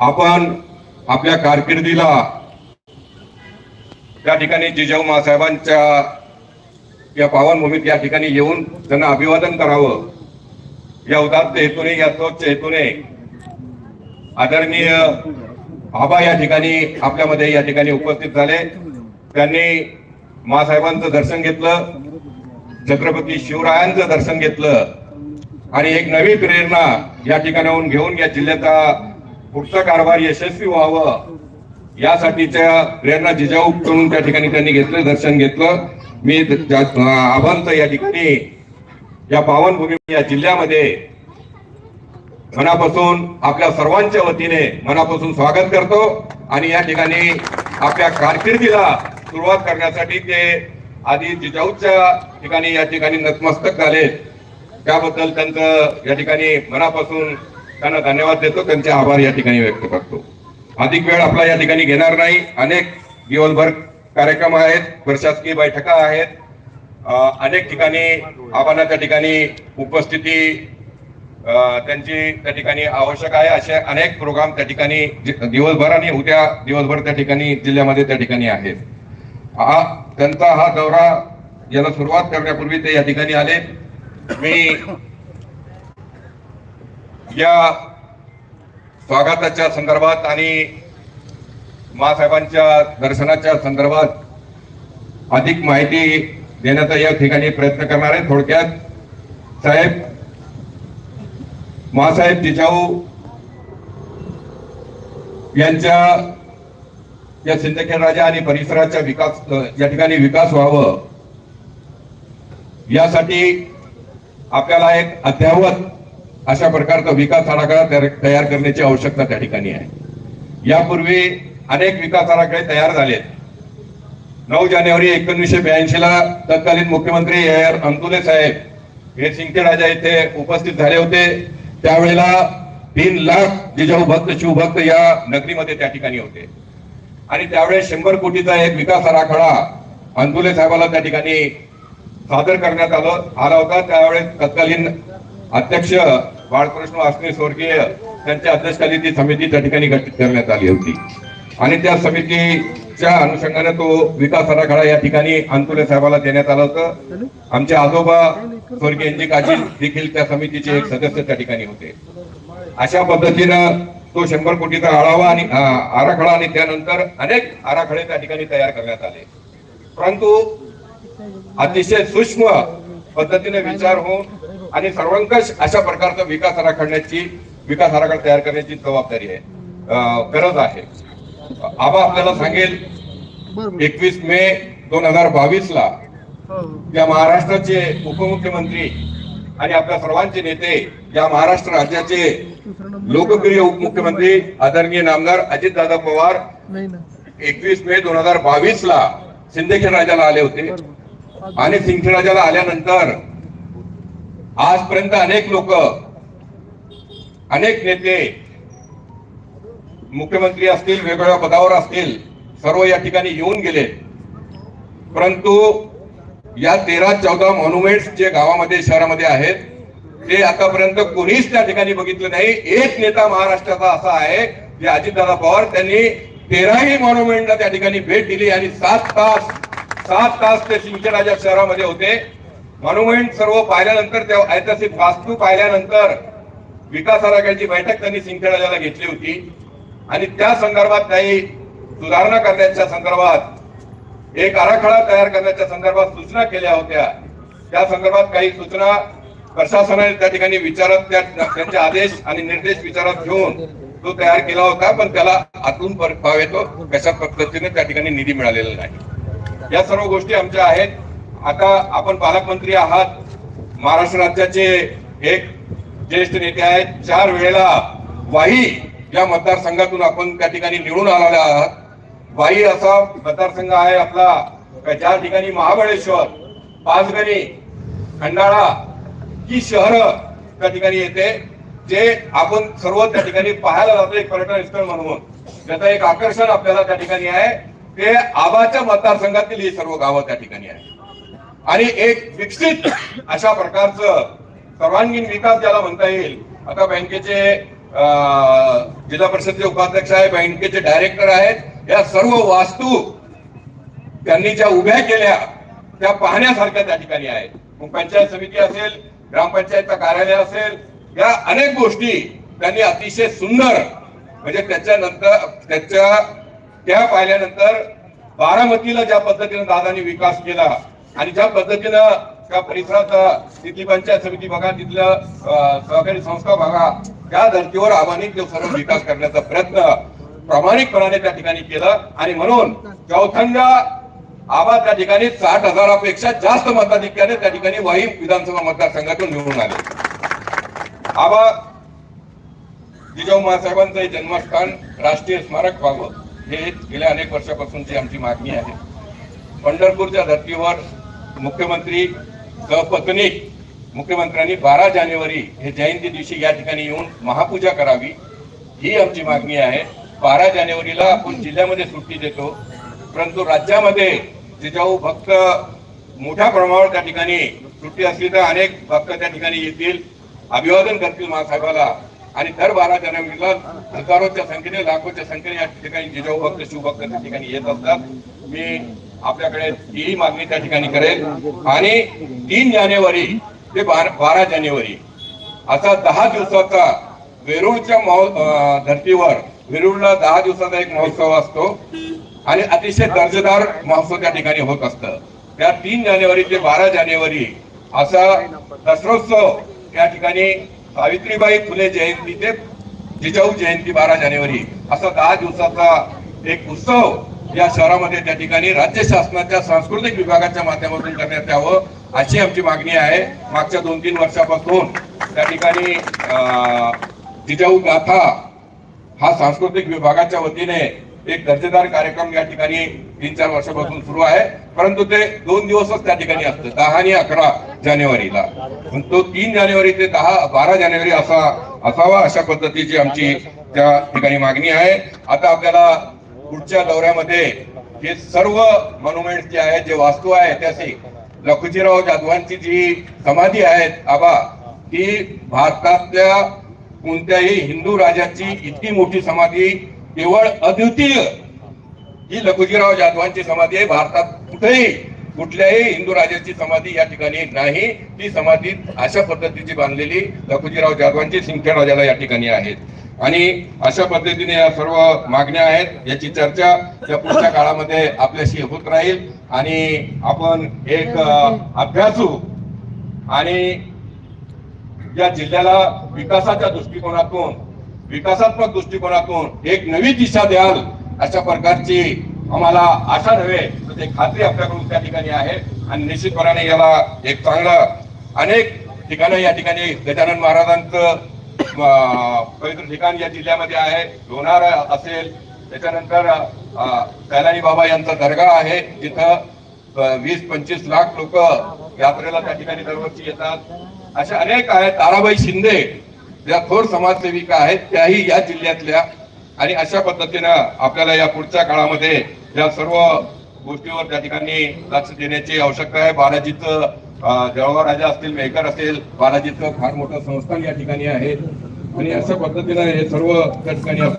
आपण आपल्या कारकिर्दीला त्या ठिकाणी जिजाऊ मासाहेबांच्या या पावनभूमीत या ठिकाणी येऊन त्यांना अभिवादन करावं. या उदात्त हेतूने या स्वच्छ हेतूने आदरणीय आबा या ठिकाणी आपल्यामध्ये या ठिकाणी उपस्थित झाले. त्यांनी मासाहेबांचं दर्शन घेतलं छत्रपती शिवरायांचं दर्शन घेतलं. आणि एक नवी प्रेरणा या ठिकाणाहून घेऊन या जिल्ह्याचा पुढचा कारभार यशस्वी व्हावं यासाठीच्या प्रेरणा जिजाऊ करून त्या ठिकाणी त्यांनी घेतलं दर्शन घेतलं. मी आबांचं या ठिकाणी या पावनभूमी या जिल्ह्यामध्ये मनापासून आपल्या सर्वांच्या वतीने मनापासून स्वागत करतो आणि या ठिकाणी आपल्या कारकिर्दीला सुरुवात करण्यासाठी ते आधी जिजाऊच्या ठिकाणी या ठिकाणी नतमस्तक झाले. त्याबद्दल त्यांचं या ठिकाणी मनापासून त्यांना धन्यवाद देतो. त्यांचे आभार या ठिकाणी व्यक्त करतो. अधिक वेळ आपला या ठिकाणी घेणार नाही. अनेक दिवसभर कार्यक्रम आहेत प्रशासकीय बैठका आहेत. अनेक ठिकाणी आव्हाना त्या ठिकाणी उपस्थिती त्यांची त्या ठिकाणी आवश्यक आहे. असे अनेक प्रोग्राम त्या ठिकाणी दिवसभर आणि उद्या दिवसभर त्या ठिकाणी जिल्ह्यामध्ये त्या ठिकाणी आहेत. हा त्यांचा हा दौरा याला सुरुवात करण्यापूर्वी ते या ठिकाणी आले. मी या स्वागताच्या संदर्भात आणि मासाहेबांच्या दर्शनाच्या संदर्भात अधिक माहिती देण्याचा या ठिकाणी प्रयत्न करणार आहे. थोडक्यात साहेब मासाहेब जिजाऊ यांच्या या सिंदखेड राजा आणि परिसराचा विकास या ठिकाणी विकास व्हावं यासाठी आपल्याला एक अद्यावत अशा प्रकारचा विकास आराखडा तयार- तयार करण्याची आवश्यकता त्या ठिकाणी आहे. यापूर्वी अनेक विकास आराखडे तयार झालेत. नऊ जानेवारी एकोणीसशे ब्याऐंशी ला तत्कालीन मुख्यमंत्री अंतुले साहेब हे सिंगटे राजा इथे उपस्थित झाले होते. त्यावेळेला तीन लाख जिजाऊ भक्त शिवभक्त या नगरीमध्ये त्या ठिकाणी होते. आणि त्यावेळेस शंभर कोटीचा एक विकास आराखडा अंतुले साहेबाला त्या ठिकाणी सादर करण्यात आलं आला होता. त्यावेळेस तत्कालीन अध्यक्ष बाळकृष्ण वासने स्वर्गीय त्यांच्या अध्यक्षखाली ती समिती त्या ठिकाणी गठीत करण्यात आली होती. आणि त्या समितीच्या अनुषंगाने तो विकास आराखडा या ठिकाणी अंतुले साहेबाला देण्यात आला होतं. आमचे आजोबा स्वर्गीय एनजी काजी देखील त्या समितीचे एक सदस्य त्या ठिकाणी होते. अशा पद्धतीनं तो शंभर कोटीचा आढावा आणि आराखडा आणि त्यानंतर अनेक आराखडे त्या ठिकाणी तयार करण्यात आले. परंतु अतिशय सूक्ष्म पद्धतीने विचार होऊन आणि सर्वंकष अशा प्रकारचा विकास आराखड्याची विकास आराखडा तयार करण्याची जबाबदारी आहे. गरज आहे. आबा आपल्याला सांगेल एकवीस मे दोन हजार बावीस ला हो. या महाराष्ट्राचे उपमुख्यमंत्री आणि आपल्या सर्वांचे नेते या महाराष्ट्र राज्याचे लोकप्रिय उपमुख्यमंत्री आदरणीय नामदार अजितदादा पवार एकवीस मे दोन हजार बावीस ला सिंदखेड राजाला आले होते. आणि सिंदखेड राजाला आल्यानंतर आजपर्यंत अनेक लोक अनेक नेते मुख्यमंत्री असतील वेगवेगळ्या पदावर असतील सर्व या ठिकाणी येऊन गेले. परंतु या तेरा चौदा मॉन्युमेंट्स जे गावामध्ये शहरामध्ये आहेत ते आतापर्यंत कोणीच त्या ठिकाणी बघितलं नाही. एक नेता महाराष्ट्राचा असा आहे जे अजितदादा पवार त्यांनी तेराही मॉन्युमेंटला त्या ठिकाणी भेट दिली आणि सात तास सात तास ते सिंचनाच्या शहरामध्ये होते. मॉन्युमेंट सर्व पाहिल्यानंतर त्या ऐतिहासिक वास्तू पाहिल्यानंतर विकास आराखड्याची बैठक त्यांनी सिंचनाला घेतली होती. आणि त्या संदर्भात काही सुधारणा करण्याच्या संदर्भात एक आराखडा तयार करण्याच्या संदर्भात सूचना केल्या होत्या. त्या संदर्भात काही सूचना प्रशासनाने त्या ठिकाणी विचारात त्या त्यांचे आदेश आणि निर्देश विचारात घेऊन तो तयार केला होता पण त्याला आतून येतो. कशा पद्धतीने त्या ठिकाणी निधी मिळालेला नाही. या सर्व गोष्टी आमच्या आहेत. आता आपण पालकमंत्री आहात. महाराष्ट्र राज्याचे एक ज्येष्ठ नेते आहेत. चार वेळेला वाही या मतदारसंघातून आपण त्या ठिकाणी निवडून आलेले आहात. वाई असा मतदारसंघ आहे आपला ज्या ठिकाणी महाबळेश्वर पाचगणी खंडाळा ही शहर त्या ठिकाणी येते. जे आपण सर्व त्या ठिकाणी पाहायला जातो एक पर्यटन स्थळ म्हणून. त्याचं एक आकर्षण आपल्याला त्या ठिकाणी आहे. ते आबाच्या मतदारसंघातील ही सर्व गावं त्या ठिकाणी आहे आणि एक विकसित अशा प्रकारचं सर्वांगीण विकास ज्याला म्हणता येईल आता बँकेचे जिल्हा परिषदचे उपाध्यक्ष आहे बँकेचे डायरेक्टर आहेत या सर्व वास्तू त्यांनी ज्या उभ्या केल्या त्या पाहण्यासारख्या त्या ठिकाणी आहेत. मग पंचायत समिती असेल ग्रामपंचायतचं कार्यालय असेल या अनेक गोष्टी त्यांनी अतिशय सुंदर म्हणजे त्याच्यानंतर त्याच्या त्या पाहिल्यानंतर बारामतीला ज्या पद्धतीने दादानी विकास केला आणि ज्या पद्धतीनं त्या परिसरात तिथली पंचायत समिती बघा तिथलं सहकारी संस्था बघा त्या धर्तीवर आव्हानिक सर्व विकास करण्याचा प्रयत्न प्रामाणिकपणाने त्या ठिकाणी केला. आणि म्हणून चौथंडा आबा त्या ठिकाणी साठ हजारापेक्षा जास्त मताधिक्याने त्या ठिकाणी वाही विधानसभा मतदारसंघातून निवडून आले. आबा जिजाऊ महासाहेबांचं जन्मस्थान राष्ट्रीय स्मारक व्हावं हे गेल्या अनेक वर्षापासूनची आमची मागणी आहे. पंढरपूरच्या धर्तीवर मुख्यमंत्री सहपत्नीक मुख्यमंत्र्यांनी बारा जानेवारी हे जयंती दिवशी या ठिकाणी येऊन महापूजा करावी ही आमची मागणी आहे. बारा जानेवारीला आपण जिल्ह्यामध्ये सुट्टी देतो परंतु राज्यामध्ये जिजाऊ भक्त मोठ्या प्रमाणावर त्या ठिकाणी सुट्टी असली तर अनेक भक्त त्या ठिकाणी येतील. अभिवादन करतील महासाहेबाला. आणि दर बारा जानेवारीला हजारोच्या संख्येने लाखोच्या संख्येने या ठिकाणी जिजाऊ भक्त शिवभक्त त्या ठिकाणी येत असतात. मी आपल्याकडे ही मागणी त्या ठिकाणी करेल. आणि तीन जानेवारी ते बारा बारा जानेवारी असा दहा दिवसाचा वेरूळच्या धर्तीवर वेरूळला दहा दिवसाचा एक महोत्सव असतो. आणि अतिशय दर्जेदार महोत्सव त्या ठिकाणी होत असतं. त्या तीन जानेवारी ते बारा जानेवारी असा दसरोत्सव त्या ठिकाणी सावित्रीबाई फुले जयंती ते जिजाऊ जयंती बारा जानेवारी असा दहा दिवसाचा एक उत्सव या शहरामध्ये त्या ठिकाणी राज्य शासनाच्या सांस्कृतिक विभागाच्या माध्यमातून करण्यात यावं अशी आमची मागणी आहे. मागच्या दोन तीन वर्षापासून त्या ठिकाणी अं, जिजाऊ गाथा हा सांस्कृतिक विभागाच्या वतीने एक दर्जेदार कार्यक्रम या ठिकाणी तीन चार वर्षापासून सुरू आहे. परंतु ते दोन दिवसच त्या ठिकाणी असतं. दहा आणि अकरा जानेवारीला. तो तीन जानेवारी ते दहा बारा जानेवारी असा असावा अशा पद्धतीची आमची त्या ठिकाणी मागणी आहे. आता आपल्याला पुढच्या दौऱ्यामध्ये हे सर्व मॉन्युमेंट जे आहेत जे वास्तू आहे ऐतिहासिक लखुजीराव जाधवांची जी समाधी आहे आबा ती भारतातल्या कोणत्याही हिंदू राजाची इतकी मोठी समाधी केवळ अद्वितीय ही लखुजीराव जाधवांची समाधी आहे. भारतात कुठेही कुठल्याही हिंदू राजाची समाधी या ठिकाणी नाही. ती समाधी अशा पद्धतीची बांधलेली लखुजीराव जाधवांची सिंदखेड राजाला या ठिकाणी आहेत. आणि अशा पद्धतीने या सर्व मागण्या आहेत याची चर्चा या पुढच्या काळामध्ये आपल्याशी होत राहील. आणि आपण एक अभ्यासू आणि या जिल्ह्याला विकासाच्या दृष्टिकोनातून विकासात्मक दृष्टिकोनातून एक नवी दिशा द्याल अशा प्रकारची आम्हाला आशा नव्हे तर ते खात्री आपल्याकडून त्या ठिकाणी आहे. आणि निश्चितपणाने याला एक चांगलं अनेक ठिकाणं या ठिकाणी गजानन महाराजांचं पवित्र ठिकाण या जिल्ह्यामध्ये आहे. लोणार असेल. त्याच्यानंतर अं, कैलानी बाबा यांचा दर्गा आहे. जिथं वीस पंचवीस लाख लोक यात्रेला त्या ठिकाणी दरवर्षी येतात. अशा अनेक आहेत. ताराबाई शिंदे ज्या थोर समाजसेविका आहेत त्याही या जिल्ह्यातल्या. आणि अशा पद्धतीनं आपल्याला या पुढच्या काळामध्ये या सर्व गोष्टीवर त्या ठिकाणी लक्ष देण्याची आवश्यकता आहे. बालाजीचं जळगाव राजा असतील मेहकर असेल बालाजीचं फार मोठं संस्थान या ठिकाणी आहे. आणि अशा पद्धतीनं हे सर्व त्या ठिकाणी असतं